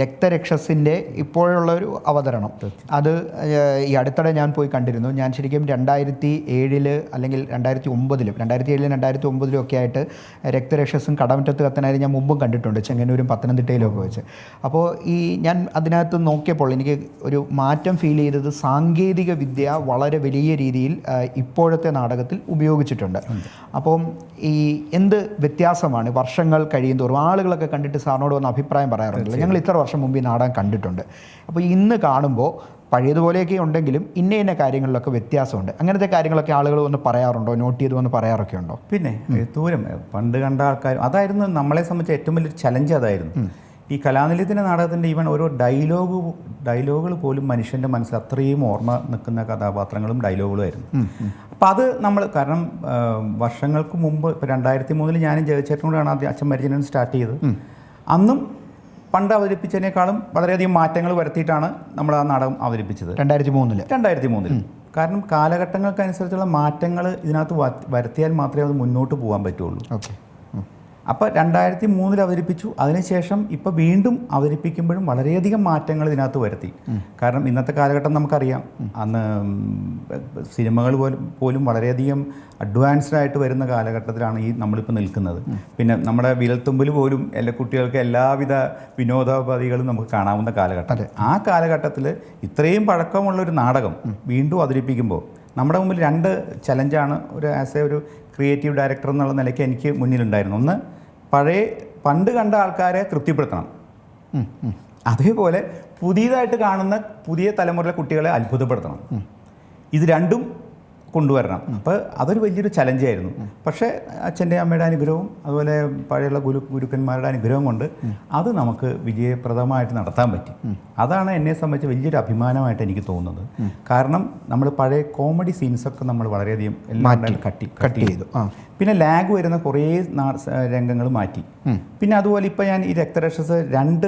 രക്തരക്ഷസിന്റെ ഇപ്പോഴുള്ള ഒരു അവതരണം അത് ഈ അടുത്തിടെ ഞാൻ പോയി കണ്ടിരുന്നു. ഞാൻ ശരിക്കും രണ്ടായിരത്തി ഏഴിൽ അല്ലെങ്കിൽ രണ്ടായിരത്തി ഒമ്പതിലും രണ്ടായിരത്തി ഏഴിലും രണ്ടായിരത്തി ഒമ്പതിലും ഒക്കെ ആയിട്ട് രക്തരക്ഷസും കടമറ്റത്ത് കത്തനായി ഞാൻ മുമ്പും കണ്ടിട്ടുണ്ട്. ചെങ്ങന്നൂരും പത്തനംതിട്ടയിലും ഒക്കെ വെച്ച്. അപ്പോൾ ഈ ഞാൻ അതിനകത്ത് നോക്കിയപ്പോൾ എനിക്ക് ഒരു മാറ്റം ഫീൽ ചെയ്തത് സാങ്കേതിക വിദ്യ വളരെ വലിയ രീതിയിൽ ഇപ്പോഴത്തെ നാടകത്തിൽ ഉപയോഗിച്ചിട്ടുണ്ട്. അപ്പം ഈ എന്ത് വ്യത്യാസമാണ്? വർഷങ്ങൾ കഴിയുന്തോറും ആളുകളൊക്കെ കണ്ടിട്ട് സാറിനോട് വന്ന് അഭിപ്രായം പറയാറുണ്ടല്ലോ. ഞങ്ങൾ ഇത്ര വർഷം മുമ്പ് ഈ നാടകം കണ്ടിട്ടുണ്ട്. അപ്പോൾ ഇന്ന് കാണുമ്പോൾ പഴയതുപോലെയൊക്കെ ഉണ്ടെങ്കിലും ഇന്ന ഇന്ന കാര്യങ്ങളിലൊക്കെ വ്യത്യാസമുണ്ട്. അങ്ങനത്തെ കാര്യങ്ങളൊക്കെ ആളുകൾ വന്ന് പറയാറുണ്ടോ? നോട്ട് ചെയ്ത് വന്ന് പറയാറൊക്കെ ഉണ്ടോ? പിന്നെ ദൂരം. പണ്ട് കണ്ട ആൾക്കാർ അതായിരുന്നു നമ്മളെ സംബന്ധിച്ച് ഏറ്റവും വലിയൊരു ചലഞ്ച് അതായിരുന്നു. ഈ കലാനിലയത്തിന്റെ നാടകത്തിന്റെ ഈവൻ ഓരോ ഡയലോഗ് ഡയലോഗുകൾ പോലും മനുഷ്യന്റെ മനസ്സിൽ അത്രയും ഓർമ്മ നിൽക്കുന്ന കഥാപാത്രങ്ങളും ഡയലോഗുകളും ആയിരുന്നു. അപ്പം അത് നമ്മൾ കാരണം വർഷങ്ങൾക്ക് മുമ്പ് ഇപ്പോൾ രണ്ടായിരത്തി മൂന്നിൽ ഞാനും ജയചേട്ടനും ആദ്യം അച്ഛൻ മരിച്ചനും സ്റ്റാർട്ട് ചെയ്തത്. അന്നും പണ്ട് അവതരിപ്പിച്ചതിനേക്കാളും വളരെയധികം മാറ്റങ്ങൾ വരുത്തിയിട്ടാണ് നമ്മൾ ആ നാടകം അവതരിപ്പിച്ചത്. രണ്ടായിരത്തി മൂന്നിൽ രണ്ടായിരത്തി മൂന്നിൽ കാരണം കാലഘട്ടങ്ങൾക്കനുസരിച്ചുള്ള മാറ്റങ്ങൾ ഇതിനകത്ത് വരുത്തിയാൽ മാത്രമേ അത് മുന്നോട്ട് പോകാൻ പറ്റുള്ളൂ. ഓക്കെ. അപ്പോൾ രണ്ടായിരത്തി മൂന്നിൽ അവതരിപ്പിച്ചു. അതിനുശേഷം ഇപ്പോൾ വീണ്ടും അവതരിപ്പിക്കുമ്പോഴും വളരെയധികം മാറ്റങ്ങൾ ഇതിനകത്ത് വരുത്തി. കാരണം ഇന്നത്തെ കാലഘട്ടം നമുക്കറിയാം. അന്ന് സിനിമകൾ പോലും പോലും വളരെയധികം അഡ്വാൻസ്ഡ് ആയിട്ട് വരുന്ന കാലഘട്ടത്തിലാണ് ഈ നമ്മളിപ്പോൾ നിൽക്കുന്നത്. പിന്നെ നമ്മുടെ വിരൽത്തുമ്പിൽ പോലും എല്ലാ കുട്ടികൾക്ക് എല്ലാവിധ വിനോദോപാധികളും നമുക്ക് കാണാവുന്ന കാലഘട്ടം. ആ കാലഘട്ടത്തിൽ ഇത്രയും പഴക്കമുള്ള ഒരു നാടകം വീണ്ടും അവതരിപ്പിക്കുമ്പോൾ നമ്മുടെ മുമ്പിൽ രണ്ട് ചലഞ്ചാണ് ഒരു ആസ് എ ഒരു ക്രിയേറ്റീവ് ഡയറക്ടർ എന്നുള്ള നിലയ്ക്ക് എനിക്ക് മുന്നിലുണ്ടായിരുന്നു ഒന്ന് പഴയ പണ്ട് കണ്ട ആൾക്കാരെ തൃപ്തിപ്പെടുത്തണം. അതേപോലെ പുതിയതായിട്ട് കാണുന്ന പുതിയ തലമുറയിലെ കുട്ടികളെ അത്ഭുതപ്പെടുത്തണം. ഇത് രണ്ടും കൊണ്ടുവരണം. അപ്പോൾ അതൊരു വലിയൊരു ചലഞ്ചായിരുന്നു പക്ഷേ അച്ഛന്റെ അമ്മയുടെ അനുഗ്രഹവും അതുപോലെ പഴയുള്ള ഗുരു ഗുരുക്കന്മാരുടെ അനുഗ്രഹം കൊണ്ട് അത് നമുക്ക് വിജയപ്രദമായിട്ട് നടത്താൻ പറ്റി. അതാണ് എന്നെ സംബന്ധിച്ച് വലിയൊരു അഭിമാനമായിട്ട് എനിക്ക് തോന്നുന്നത്. കാരണം നമ്മൾ പഴയ കോമഡി സീൻസൊക്കെ നമ്മൾ വളരെയധികം എല്ലാം കട്ടി കട്ട് ചെയ്തു. പിന്നെ ലാഗ് വരുന്ന കുറേ രംഗങ്ങൾ മാറ്റി. പിന്നെ അതുപോലെ ഇപ്പം ഞാൻ ഈ രക്തരക്ഷസ് രണ്ട്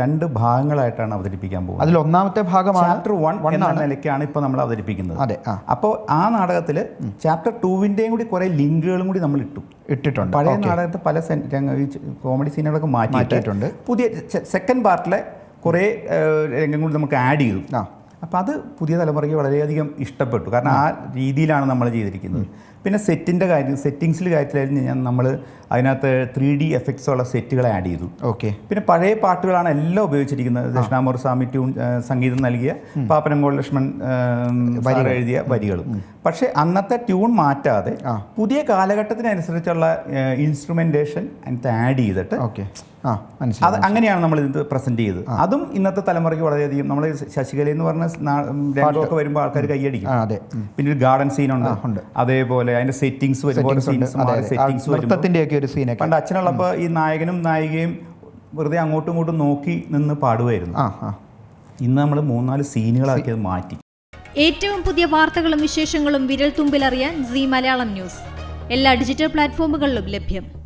രണ്ട് ഭാഗങ്ങളായിട്ടാണ് അവതരിപ്പിക്കാൻ പോകുന്നത്. അതിൽ ഒന്നാമത്തെ ഭാഗമാണ് ചാപ്റ്റർ വൺ എന്ന നിലയ്ക്കാണ് ഇപ്പോൾ നമ്മൾ അവതരിപ്പിക്കുന്നത്. അതെ അപ്പോൾ ആ നാടകത്തിൽ ചാപ്റ്റർ ടൂവിന്റെയും കൂടി കുറേ ലിങ്കുകളും കൂടി നമ്മൾ ഇട്ടു. ഇട്ടിട്ടുണ്ട്. പഴയ നാടകത്തെ പല കോമഡി സീനുകളൊക്കെ മാറ്റിയിട്ടുണ്ട്. പുതിയ സെക്കൻഡ് പാർട്ടിലെ കുറേ രംഗങ്ങൾ രംഗം കൂടി നമുക്ക് ആഡ് ചെയ്തു. ആ. അപ്പോൾ അത് പുതിയ തലമുറയ്ക്ക് വളരെയധികം ഇഷ്ടപ്പെട്ടു. കാരണം ആ രീതിയിലാണ് നമ്മൾ ചെയ്തിരിക്കുന്നത്. പിന്നെ സെറ്റിന്റെ കാര്യം സെറ്റിങ്സിൽ കാര്യത്തിലായിരുന്നു ഞാൻ നമ്മൾ അതിനകത്ത് ത്രീ ഡി എഫക്ട്സ് ഉള്ള സെറ്റുകളെ ആഡ് ചെയ്തു. ഓക്കെ. പിന്നെ പഴയ പാട്ടുകളാണ് എല്ലാം ഉപയോഗിച്ചിരിക്കുന്നത്. ദക്ഷിണാമൂർ സ്വാമി ട്യൂൺ സംഗീതം നൽകിയ പാപ്പനംകോട് ലക്ഷ്മൺ ആ, സാർ എഴുതിയ വരികളും. പക്ഷേ അന്നത്തെ ട്യൂൺ മാറ്റാതെ. പുതിയ കാലഘട്ടത്തിനനുസരിച്ചുള്ള ഇൻസ്ട്രുമെന്റേഷൻ അതിനകത്ത് ആഡ് ചെയ്തിട്ട് ഓക്കെ. അത് അങ്ങനെയാണ് നമ്മൾ ഇത് പ്രസന്റ് ചെയ്തത്. അതും ഇന്നത്തെ തലമുറയ്ക്ക് വളരെയധികം നമ്മൾ ശശികല എന്ന് പറഞ്ഞ രംഗമൊക്കെ വരുമ്പോൾ ആൾക്കാർ കൈയടിക്കും അതെ. പിന്നെ ഒരു ഗാർഡൻ സീൻ ഉണ്ട് ഉണ്ട്. അതേപോലെ അതിന്റെ സെറ്റിങ്സ് വരുമ്പോൾ സീൻസ്. സെറ്റിങ്സ് ഒരു സീനൊക്കെ പണ്ട് അച്ഛനുള്ളപ്പോൾ ഈ നായകനും നായികയും വെറുതെ അങ്ങോട്ടും ഇങ്ങോട്ടും നോക്കി നിന്ന് പാടുമായിരുന്നു ആ ആ. ഇന്ന് നമ്മൾ മൂന്നാൽ സീനുകളാക്കി അത് മാറ്റി. ഏറ്റവും പുതിയ വാർത്തകളും വിശേഷങ്ങളും വിരൽ തുമ്പിലറിയാൻ സി മലയാളം ന്യൂസ്. എല്ലാ ഡിജിറ്റൽ പ്ലാറ്റ്ഫോമുകളിലും ലഭ്യം.